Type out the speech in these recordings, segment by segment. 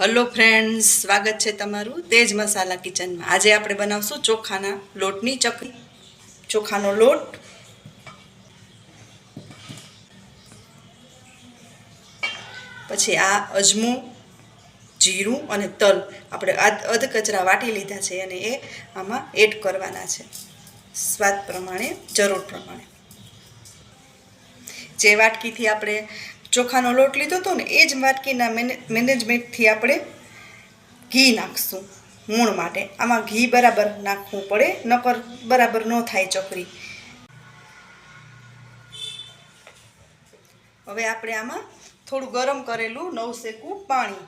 Hello friends સ્વાગત છે તમારું તેજ મસાલા કિચનમાં. આજે આપણે બનાવશું ચોખાના લોટની ચકરી. ચોખાનો લોટ. પછી આ અજમું, જીરું અને તલ. આપણે અધ કચરા વાટી લીધા છે અને એ આમાં એડ કરવાના છે. સ્વાદ પ્રમાણે, જરૂર પ્રમાણે. જે વાટકીથી આપણે ચોખાનો લોટ લીધો હતો ને, એ જ માટકીના મેને- મેનેજમેન્ટથી આપણે ઘી નાખશું મૂણ માટે. આમાં ઘી બરાબર નાખવું પડે, નકર બરાબર ન થાય ચકરી હવે આપણે આમાં થોડું ગરમ કરેલું નવસેકું પાણી.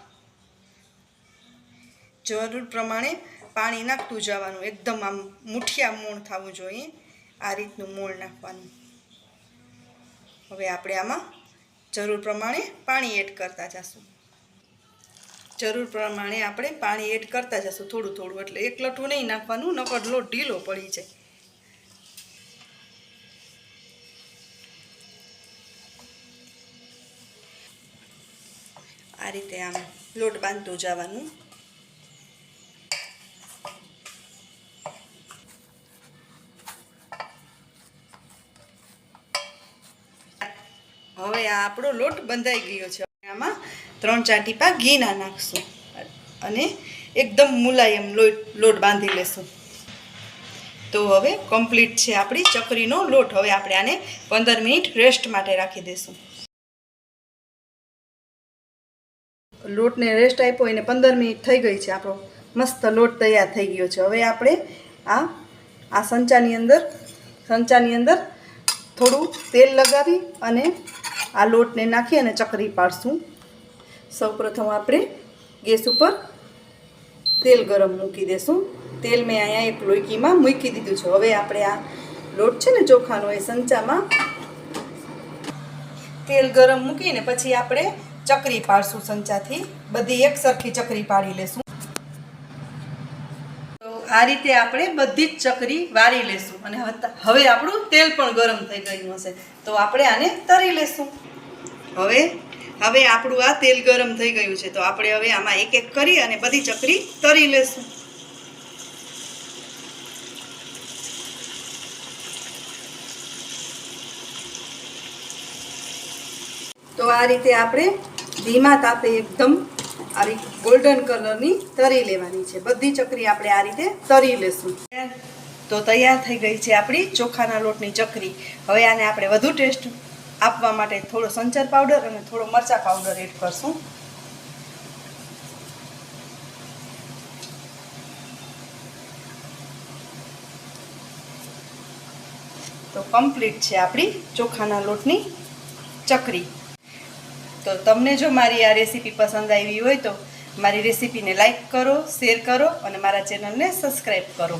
જરૂર પ્રમાણે પાણી નાખતું જવાનું, એકદમ આમ મુઠિયા મૂણ થવું જોઈએ, આ રીતનું મૂળ નાખવાનું. હવે આપણે આમાં જરૂર પ્રમાણે પાણી એડ કરતા જશું. જરૂર પ્રમાણે આપણે પાણી એડ કરતા જશું થોડું થોડું, એટલે એક લઠું નહીં નાખવાનું, નકર લોટ ઢીલો પડી જાય. આ રીતે આમ લોટ બાંધતું જવાનું. હવે આ આપણો લોટ બંધાઈ ગયો છે. આમાં ત્રણ ચાર ટીપા ઘીના નાખશું. અને એકદમ મુલાયમ લોટ લોટ બાંધી લેશું. તો હવે કમ્પ્લીટ છે આપણી ચકરીનો લોટ. હવે આપણે આને પંદર મિનિટ રેસ્ટ માટે રાખી દઈશું લોટને રેસ્ટ આપ્યો એને પંદર મિનિટ થઈ ગઈ છે. આપણો મસ્ત લોટ તૈયાર થઈ ગયો છે. હવે આપણે આ આ સંચાની અંદર સંચાની અંદર થોડું તેલ લગાવી અને આ લોટને નાખી અને ચકરી પાડશું. સૌપ્રથમ આપણે ગેસ ઉપર તેલ ગરમ મૂકી દેશું. તેલ મેં અહીંયા એક લોયકીમાં મૂકી દીધું છે. હવે આપણે આ લોટ છે ને ચોખાનો એ સંચામાં તેલ ગરમ મૂકીને પછી આપણે ચકરી પાડશું સંચાથી. બધી એક સરખી ચકરી પાડી લેશું. તો આ રીતે આપણે બધી જ ચકરી વારી લેશું. અને હવે આપણું તેલ પણ ગરમ થઈ ગયું હશે. તો આપણે આને તરી લેશું. હવે હવે આપણું આ તેલ ગરમ થઈ ગયું છે, તો આપણે હવે આમાં એક એક કરી અને બધી ચકરી તરી લેશું. તો આ રીતે આપણે ધીમા તાપે એકદમ આવી ગોલ્ડન કલરની તરી લેવાની છે. બધી ચકરી આપણે આ રીતે તરી લેશું. તો તૈયાર થઈ ગઈ છે આપણી ચોખાના લોટની ચકરી. હવે આને આપણે વધુ ટેસ્ટ આપવા માટે થોડો સંચર પાવડર અને થોડો મરચા પાવડર એડ કરશું. તો કમ્પ્લીટ છે આપણી ચોખાના લોટની ચકરી. તો તમને જો મારી આ રેસીપી પસંદ આવી હોય તો મારી રેસીપીને લાઈક કરો શેર કરો અને મારા ચેનલને સબસ્ક્રાઈબ કરો.